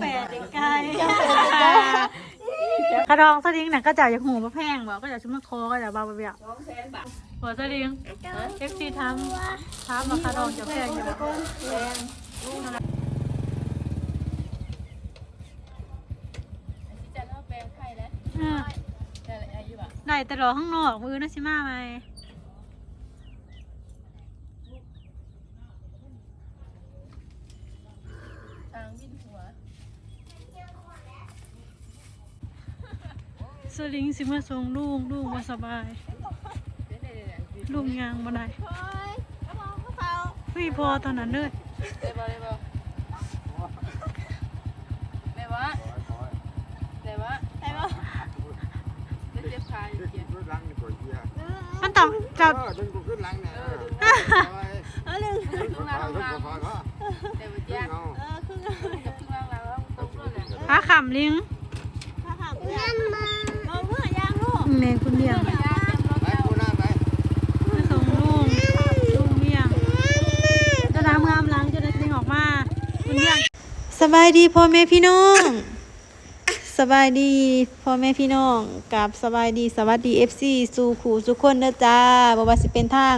แปดเด็กไก่กระดองสลิงน่ะก็จะอย่างหูมาแพงบอกก็จะชุ่มคอก็จะเบาไปเบี้ยหัวสลิงเอฟซีทำทำมากระดองจะแพงอยู่บ่จะเล่าแปลงไทยแล้วอ่าแต่อายุอะได้แต่รอข้างนอกมือนะชิมาไหม ทางวินหัว สลิงสิมาส่งลูกลูกมาสบายเดี๋ยวเดี๋ยวเดี๋ยวลูกยางมาได้พี่พอตอนนั้นเลยเดี๋ยวบอกเดี๋ยวบอกเดี๋ยวว่าเดี๋ยวว่าเดี๋ยวว่าเดี๋ยวเจ็บขาอยู่เกียร์ขึ้นหลังนี่ก่อนเฮียมันต้องจับเออดึงกูขึ้นหลังเนี่ยเออเออดึงดึงกูพาดึงกูพาก็เดี๋ยวเจ็งบเอาเออครึ่งกับครึ่งล่างแล้วตรงเลยขาขำลิงถ้าหากยางมาเอาเมื่ แมงเนงคุณเมียงมรถไปแล้วกูหน้าไมาส่งลูกลูกเมียงจะน้ำงามล้างจะได้สลิงออกมาคุณเมียงสบายดีพ่อแม่พี่น้องสบายดีพ่อแม่พี่น้องกับสบายดีสวัสดี FC สู่ขู่สุกคนเด้อจ้าบ่ว่าสิเป็นทาง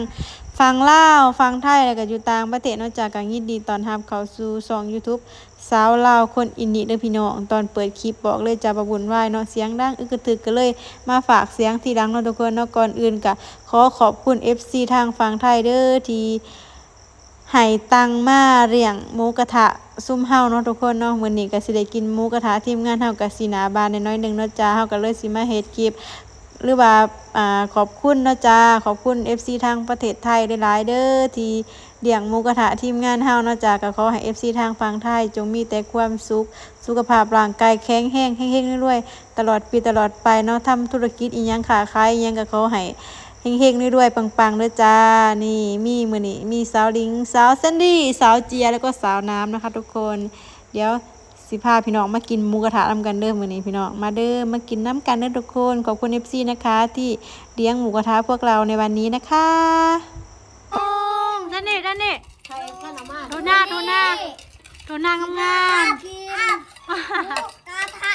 ฟังเล่าฟังไทยแล้วก็อยู่ต่างประเทศนอกจากกัยินดีตอนรับเข้าสู่ช่อง YouTube สาวลาวคนอินดีเด้อพี่น้องตอนเปิดคลิปบอกเลยจะประบุญไหวาเนาะเสียงดังอึกกระทึกก็เลยมาฝากเสียงที่ดังเนาะทุกคนเนาะก่อนอื่นก็ขอขอบคุณ FC ทางฝั่งไทยเด้อที่ให้ตังมาเลี้ยงหมูกระทะซุ่มเฮาเนาะทุกคนเนาะมื้อนี้ก็สิได้กินหมูกระทะทีมงานเฮาก็สิหนาบานน้อยๆหนึงเนาะจ้าเฮาก็เลยสิมาเฮ็ดคลิป หรือว่าอ่าขอบคุณนะจ้าขอบคุณ FC ทางประเทศไทยหลายๆเด้อที่เลี้ยงหมูกระทะทีมงานเฮานะจ้าก็ขอให้ FC ทางฝั่งไทย จงมีแต่ความสุข สุขภาพร่างกายแข็งแรงเฮงๆรวยๆตลอดปีตลอดไปเนาะทำธุรกิจอีหยังค้าขายอีหยังก็ขอให้เฮงๆด้วยๆปังๆด้วยจ้า นี่มีมือนี่มีสาวลิงสาวแซนดี้สาวเจียแล้วก็สาวน้ำนะคะทุกคน เดี๋ยว สิพาพี่น้องมากินหมูกระทะน้ำกันเด้อมือนี้พี่น้องมาเด้อมากินน้ำกันเด้อทุกคนขอบคุณเอฟซีนะคะ ที่เลี้ยงหมูกระทะพวกเราในวันนี้นะคะโอ้ด้านนี้ด้านนี้ใครข้าหนามาดูหน้าดูหน้าดูหน้างามกินกระทะ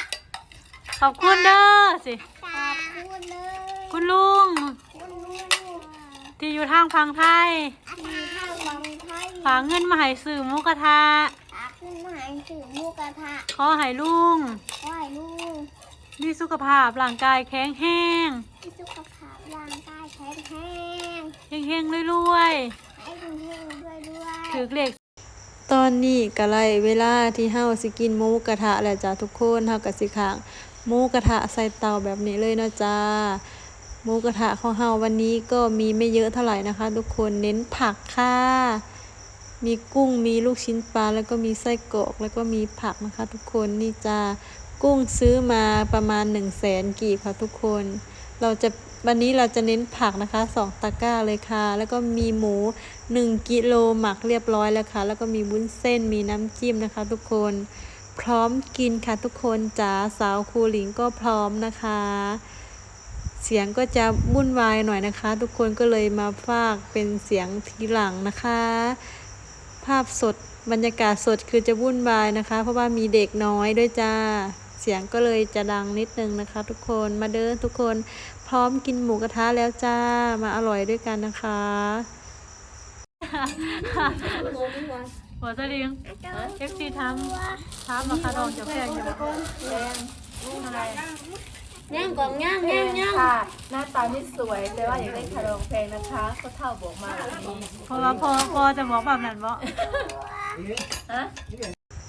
ๆขอบคุณเด้อสิขอบคุณเลยคุณลุงคุณลุง ที่อยู่ทางฝั่งไทยมีข้าวบางไทยฝากเงินมาให้ซื้อหมูกระทะ ฝากขึ้นมาให้ถือหมูกระทะขอให้ลุงไหว้ลุงมีสุขภาพร่างกายแข็งแรงที่สุขภาพร่างกายแข็งแรงเฮงเฮงๆรวยให้คุณเฮงด้วยด้วยๆถือเลข ตอนนี้ก็ไล่เวลาที่เฮาสิกินหมูกระทะแล้วจ้าทุกคนเฮาก็สิข้างหมูกระทะใส่เตาแบบนี้เลยเนาะจ้าหมูกระทะของเฮาวันนี้ก็มีไม่เยอะเท่าไหร่นะคะ ทุกคนเน้นผักค่ะ มีกุ้งมีลูกชิ้นปลาแล้วก็มีไส้กรอกแล้วก็มีผักนะคะ ทุกคนนี่จ้ากุ้งซื้อมาประมาณ1 0 0 0 0แสนกีบค่ะทุกคน เราจะวันนี้เราจะเน้นผักนะคะสองตะกร้าเลยค่ะ แล้วก็มีหมู 1 กิโลหมักเรียบร้อยแล้วค่ะ แล้วก็มีวุ้นเส้นมีน้ำจิ้มนะคะ ทุกคน พร้อมกินค่ะทุกคนจ๋าสาวครูหลิงก็พร้อมนะคะ เสียงก็จะวุ่นวายหน่อยนะคะ ทุกคนก็เลยมาฝากเป็นเสียงทีหลังนะคะ ภาพสดบรรยากาศสดคือจะวุ่นวายนะคะ เพราะว่ามีเด็กน้อยด้วยจ้า เสียงก็เลยจะดังนิดนึงนะคะ ทุกคนมาเด้อทุกคนพร้อมกินหมูกระทะแล้วจ้ามาอร่อยด้วยกันนะคะหัวสลิงเอฟซีทำทำราคาดองจะแพงอยู่แดงอะไร ย่างกล่องย่างย่างย่างค่ะ หน้าตาไม่สวยแต่ว่าอยากได้คารองแพงนะคะเขาเท่าบอกมาแบบนี้เพราะว่าพอพอจะบอกแบบนั้นบ่ฮะ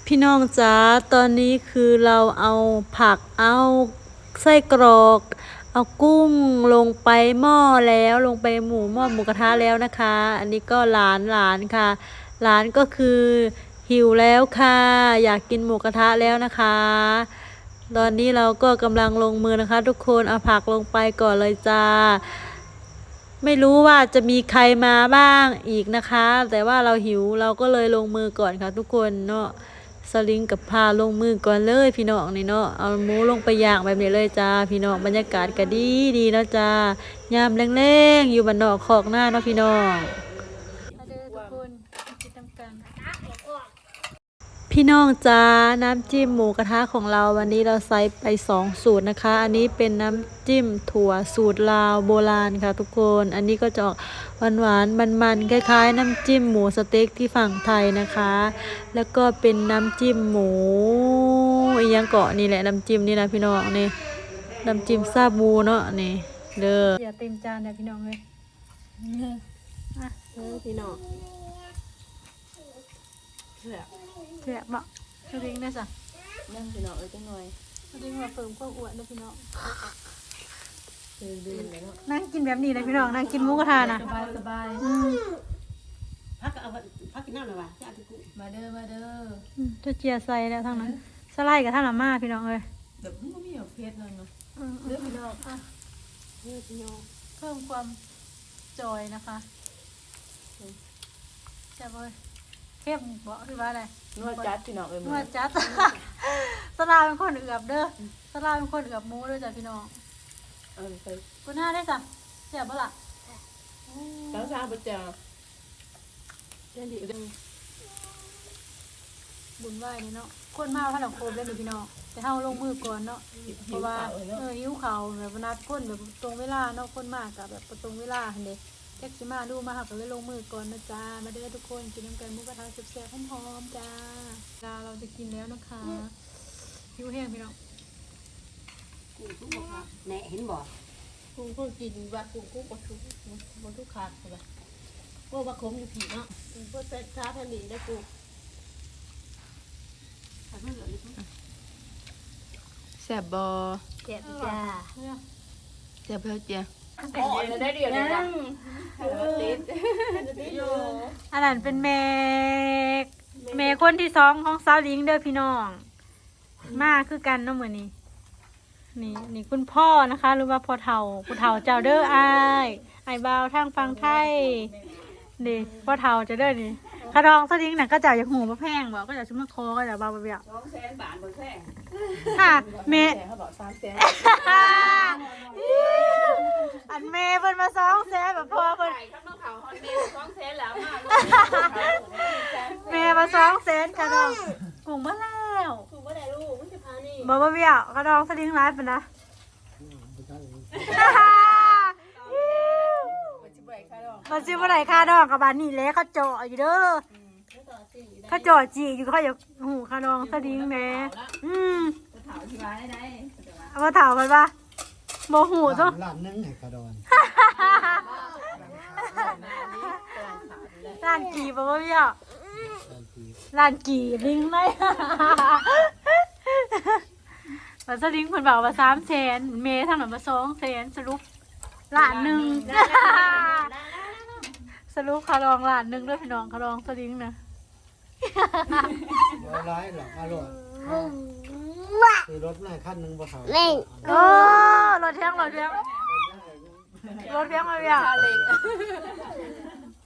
พี่น้องจ๋าตอนนี้คือเราเอาผักเอาไส้กรอก เอากุ้งลงไปหม้อแล้วลงไปหมูหม้อหมูกระทะแล้วนะคะ อันนี้ก็หลานหลานค่ะ หลานก็คือหิวแล้วค่ะ อยากกินหมูกระทะแล้วนะคะ ตอนนี้เราก็กำลังลงมือนะคะ ทุกคนเอาผักลงไปก่อนเลยจ้า ไม่รู้ว่าจะมีใครมาบ้างอีกนะคะ แต่ว่าเราหิวเราก็เลยลงมือก่อนค่ะ ทุกคนเนาะสลิงกับพาลงมือก่อนเลยพี่น้องนี่เนาะเอาหมูลงไปย่างแบบนี้เลยจ้า พี่น้องบรรยากาศก็ดีดีนะจ้ายามแรงๆอยู่บนนอกขอกหน้าเนาะพี่น้องมาเด้อทุกคนกินกัน พพี่น้องจ้าน้ำจิ้มหมูกระทะของเราวันนี้เราใส่ไปสองสูตรนะคะ อันนี้เป็นน้ำจิ้มถั่วสูตรลาวโบราณค่ะทุกคน อันนี้ก็จะออกหวานหวานมันมันๆคล้าย ๆ น้ำจิ้มหมูสเต็กที่ฝั่งไทยนะคะ แล้วก็เป็นน้ำจิ้มหมูอีหยังเกาะนี่แหละน้ำจิ้มนี่นะพี่น้องนี่น้ำจิ้มซาบูเนาะนี่เด้ออย่าเต็มจานนะพี่น้องเลยเออพี่น้องเสี ยบะสลิงได้จ้ะนั่งพี่น้องเอ้ยจังหน่อยสลิงมาเฟิร์มความอ้วนนะพี่น้องเดินดื่มเลยเนาะนั่งกินแบบนี้นะพี่น้องนั่งกินหมูกระทะนะสบายสบายอืมพักเอาพักกินน้ำหน่อยวะจะเอาไปกูมาเด้อมาเด้ออืมจะเจียใส่แล้วทั้งนั้นสไลด์กับท่านละมาพี่น้องเลยแบบมันก็มีแบบเพชรเลยเนาะอืมเด้อพี่น้องอะเพิ่มความจอยนะคะจะบอย เข้มบอกคือว่าอะไรนวดจัดพี่น้องเอ้ยนมืวอดจัด สลาเป็นคนเอือบเด้อสลาเป็นคนเอือบหมูเด้อจ้ะพี่น้องเออไปกูหน้าได้จ้ะเสียบปะล่ะเช้าเช้าประจาเล่นดีบุญไหวนี่เนาะคนมาพันหลังโคมเล่นดิพี่น้องแต่เฮาลงมือก่อนเนาะ เพราะว่าเออหิวเขาวแบบนัดคนแบบตรงเวลาเนาะคนมากกับแบบตรงเวลาหั่นเด้ แท็กซี่มาดูมาหักก็เลยลงมือก่อนนะจ๊ะมาเด้อทุกคนกินน้ำกันหมุกกระทะแซ่บๆหอมๆจ้าเวลาเราจะกินแล้วนะคะหิวแห้งพี่น้องกูทุกบอกแหน่เห็นบ่กูก็กินว่ากูกูก็ทุกบนทุกขาดเลยกูว่าคมอยู่ผีเนาะกูก็เซ็ตช้าแผ่นดินได้กูแต่เพื่อนเหลือนี่แซ่บบอเจ็บจ้าเนี่ยแซ่บเพื่อเจีย อ๋อได้เดียวเลยนะติดอันนั้นเป็นเมกเมกคนที่สองของสาวลิงเด้อพี่น้อง มาคือกันเนาะมื้อนี้นี่นี่คุณพ่อนะคะ หรือว่าพ่อเฒ่าพ่อเฒ่าเจ้าเด้ออายไอ้บ่าวทางฟังไทยนี่พ่อเฒ่าจะเด้อนี่ คาดองสลิงน่ะก็จ้าอยากหูบ่แพงบ่ก็จะชุมาคอก็จะบาบ่เบี้ยวสองแสนบาทบนแท่งค่ะเมแต่เขาบอกสามแสนอันเมย์เพิ่นมาสองแสนแบบพอเพิ่นข้างนอกเขาฮอนเดสองแสนแล้วมาเมมาสองแสนคาดองกุ้งมาแล้วคือว่าได้ลูกมันจะพานี่บ่บ่เบี้ยวคาดองสลิงไลฟ์ปนะมันะ กใครหรอกมันซื้อบ่ได้ค่าดองกับบ้านนี่แหละเขาเจาะอยู่เด้อเขาเจาะจีอยู่เขาอยากหูค่าดองสลิงแหม่อืมจะถามที่ร้านได้ไหมเอามาถามมันว่าบ่หูจ้ะล้านหนึงให้กระดอนร้านกีบ่บ่เบี้ยวล้านปีร้านกีลิงเลยมันสลิงเพิ่นบอกว่า3แสนเมทางนั้นมา2แสนสรุปล้านหนึงส รุปค่าดองล้านหนึงเด้อพี่น้องค่าดองสลิงนะบ่ร้ายหรอกอร่อยคือรถมาคันหนึงบ่เท่าโอ้รถเทียงรถเทียงรถเทียงมาเบี้ยชาเล็ก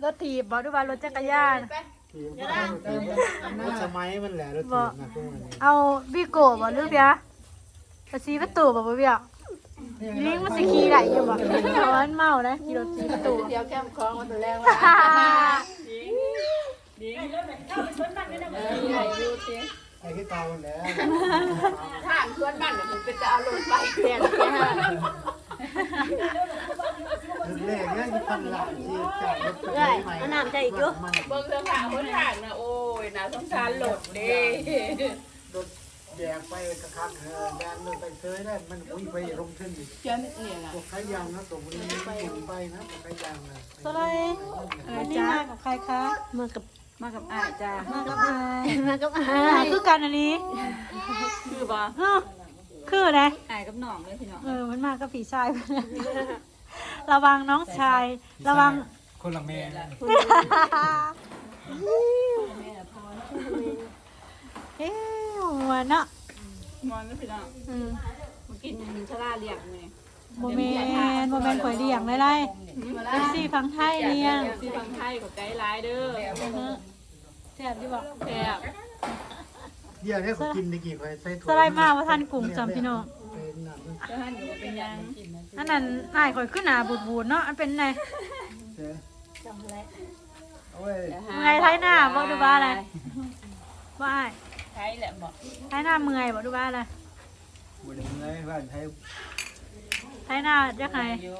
รถถีบบ่ดูว่ารถจักรยานคือรถสมัยมันแหละรถถีบนะพวกมันนี่เอาบิโก้บ่หรือเบี้ยไปซีประตูบ่บ่เบี้ย ลิงมันสิขี่ได้อยู่บ่เพราะมันเมานะขี่รถซีประตูเที่ยวแคมป์คลองมาตัวแรกว่าฮ่าใหญ่ดูสิไอ้ที่เตาแหละถ้าเพื่อนบ้านเนี่ยมันเป็นจะเอารถไปเปลี่ยนแค่ห้าแรกเนี่ยที่พันหลังที่จากรถใหม่ใหม่น้ำใจอีกอยู่เบิ่งเสื้อผ้าคนห่างนะโอ้ยน่าสงสารหลดเด้รถ แยกไปกระคักเออแดนมันไปเซยได้มันอุ้ยไปลงขึ้นอีกเจ้าเนี่ยล่ะตกขายางนะตกนี้ไปไปนะตกขายางนะสไลด์อันนี้มากับใครคะ มากับมากับอ้ายจ้ามากับอายมากับอายคือกันอันนี้คือบ่ฮะคือนะอายกับหน้องเลยพี่น้องเออมันมากับผีชาย ระวังน้องชาย ระวัง คนละแม่เอ้ว หัวเนาะมอนแล้วพี่น้องอืมมากินชลาเลี้ยงไงโมเมนโมเมนข่อยเลี้ยงได้ได้เอฟซีฟังไทยเลี้ยงที่ฟังไทยกับใจร้ายเด้อแซ่บดีบอกแซ่บเดี๋ยวนี้เขากินได้กี่ใครใส่ถั่วสไลด์มาว่าท่านกลุ่มจำพี่น้องเป็นหนังเจ้าหันอยู่บ่เป็นหยังอันนั้นนายข่อยขึ้นหนาบูดบูดๆเนาะอันเป็นไงเสือเอาไว้ไงไทยหน้าบอกดูว่าอะไรว่าอ้าย ใช้แหละบอกไทยหน้าเมื่อยบ่ดูบ้าเลยบนเงยบ้านไทยไทยหน้าจะไงโย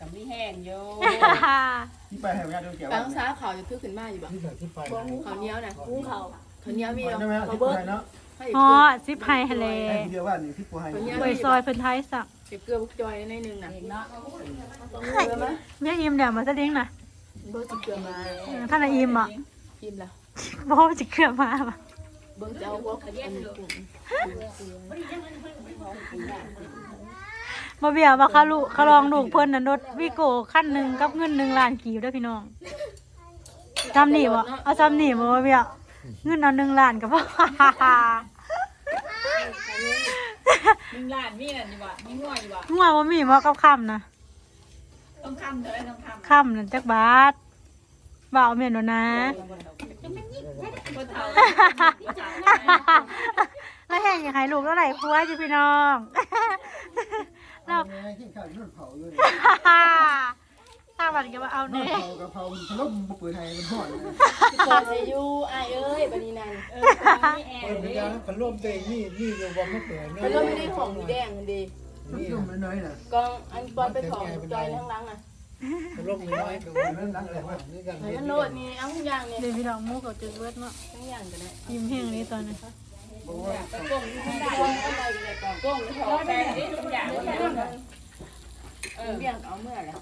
กับมีแห้งโยที่ไปให้แม่ดูเกี่ยวบางซ้าเขาจะทึกขึ้นมาอยู่บ่ที่ไหนที่ไปเขาเนี้ยวนะกุ้งเขาเขาเนี้ยวมีได้ไหมเขาที่เบิร์ไปเนาะให้อ๋อซิปไฮทะเลเดียวว่านี่ที่ปูให้เวยซอยเพิ่นไทยสักเก็บเกลือบุกจอยในหนึ่งนะเนาะเมียอิมเดี๋ยวมาจะเลี้ยงนะเบิร์จิเกลือมาเออท่านน่ะอิมอะพิมพ์ละบ่จะเกลือมาป่ะเบิร์จะเอาพวกอันนี้กลุ่มบ่เบี้ยว่าเขาลูกเขาลองลูกเพิ่นน่ะรถวิโก้คันหนึงกับเงิน1ล้านกีบเด้อพี่น้องจำนี่บ่เอาจำนี่บ่บ่เบี้ยเงินเอา1ล้านก็พอหนึ่งล้านมีนั่นดีกว่ามีง่อยดีกว่างัวบ่มีบ่กับค่ำนะต้องทำเท่าไรต้องทำค่ำนั่นจักบาทบ่เอาแม่นบ่นะคนเท่า แล้วแห่งอยากให้ลูกแล้วไหนพัวจ้ะพี่น้องเราแม่ที่ข้าวนุ่นเผาอยู่ถ้าวันก็มาเอานุ่เน่นเผากะเพราถล่มมาเปิดให้มันห่อนเปิดให้ยูไอเอ้ยบันนี้นั่นเออมีแอเปิดร์ไปดิยังถล่มเตงนี่นี่อยู่บ่ไม่เปิดมันก็ไม่ได้ของมีแดงกันดีนี่ถล่มน้อยๆน่ะกองอันปอนไปของจอยทั้งหลังอะถ ล่มน้อยๆกับนั่นนั่นแหละว่านี่กันเฮ้ยมันโลดนี่เอาทุกอย่างเนี่ยเดี๋ยวพี่น้องมูกับจุดเวิร์ดเนาะทั้งอย่างกันเลยยิ้มแห้งนี้ตอนนี้เพราะว่าไปก้งที่ได้อะไรเลยก่อนก้งแล้วพอแปลงนี่ทุกอย่างมันเออเบี้ยงเอาเมื่อแล้ว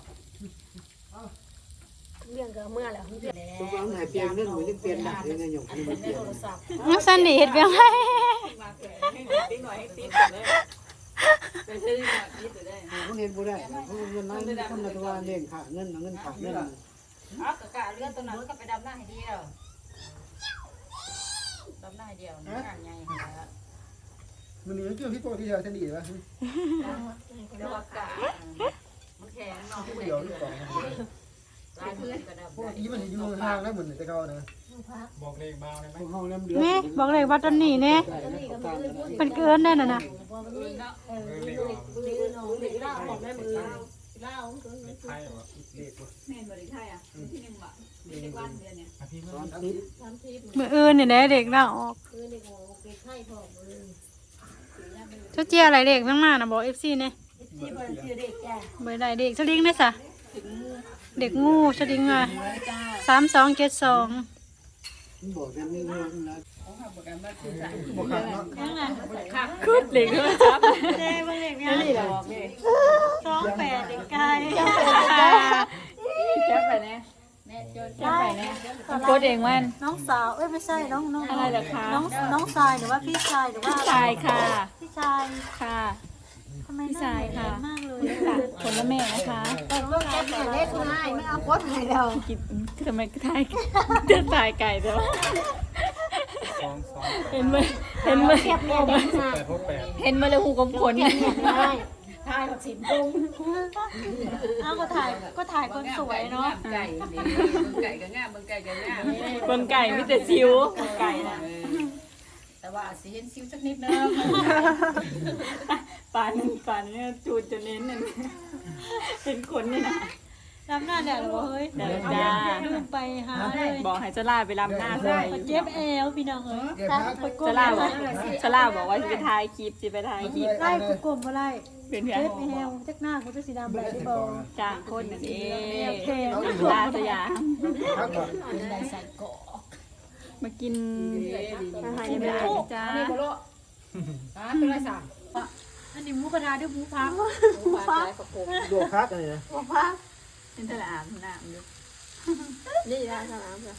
เรื่องก็เมื่อแล้วเรื่องตัววางไหนเปลี่ยนเรื่องหรือเปลี่ยนดักยังไงหยกนี่มันเปลี่ยนนักสันดีเห็ดเพียงไร ไปซื้อหน่อยนี่จะได้เขาเรียนบ่ได้เขาเงินนั้นคนละตัวเลี้ยงขาเงินเงินขาเงินเอากะกะเลือนตัวนั้นก็ไปดำหน้าให้เดียวดำหน้าให้เดียวนี่งานใหญ่มันนี่เกี่ยวที่ตัวที่เราจะดีป่ะแล้วกะมันแข็งเนาะเดี๋ยวนี่ก่อนพวกนี้มันอยู่ห่างแล้วเหมือนจะเขานะ บอกเลขบ้างได้ไหมพวกห้องน้ำเดือดนี่บอกเลยว่าตอนนี้เนี่ยเป็นเกินได้น่ะนะเออเลขออกมือน้องมือเล่าของแม่มือเล่าเลขไทยเหรอเด็กแม่นบริไทยอะที่หนึ่งบาทที่วันเดือนเนี่ยอะพี่สเมื่ออนอาทิตย์ทำทีมืออื่นเนี่ยนะเด็กน่าออกมือนี่ของเป็นไข้พอมือเจ้าเจียอะไรเด็กทั้งหน้านะบอกเอฟซีเนี่ยที่บนคือเด็กจ้ะเบอร์ใดเด็กสลิงได้สะเด็กงูสลิงอะสามสองเจ็ดสอง บอกกันนี่เรื่องนะของข้าประกันว่าคือสายบอกกันเนาะยังไงคักคุดเหล็กเลยครับเจ๊เบอร์เด็กเนี่ยนี่ดอกนี่สองแปดเด็กไก่แจ๊บไปเนี่ยแม่โจนแจ๊บไปเนี่ยโคตรเองมันน้องสาวเอ้ยไม่ใช่น้องน้องอะไรเหรอคะน้องน้องชายหรือว่าพี่ชายหรือว่าชายค่ะ พี่ชายค่ะ ทำไมหน้าเหมือนมากเลยผลแม่นะคะแต่เมื่อแกเปลี่ยนเลขง่ายไม่เอาโคตรให้เรากินทำไมทายเดินตายไก่เด้อสองสองเห็นไหมเห็นไหมแคบเนี่ยดีมากแปดหกแปดเห็นมาเลยหูกำขนได้เอ้าก็ถ่ายก็ถ่ายคนสวยเนาะไก่ไก่กับง่ามเบิ่งไก่กับง่ามบนไก่มีแต่ซิวไก่นะ แต่ว่าสิเห็นซิวสักนิดนึงปานปานเนี่ยจูดจะเน้นนั่นเป็นคนนี่นะรำหน้าแดดเหรอเฮ้ยแดดจ้าลืมไปหาเลยบอกให้จะลาไปลำหน้าใส่เจ็บเอวพี่น้องเอ้ยเก็บพักไปกลจะมลาอะบไรอกจะลาบอกว่าจะไปถ่ายคลิปจะไปถ่ายคลิปไล่กูกลมอะไรเป็นเพื่อนเจ็บเอวจักหน้ากูจะสีดำแบบที่บอกจากคนนั่นเองโอเคลาสยามพักก่อน มากินอาหารยามเย็นจ้าอันนี้หมูกระทะด้วยหมูพักโดดพักอะไรนะเป็นตลาดน้ำอยู่นี่นะสนามจ้ะ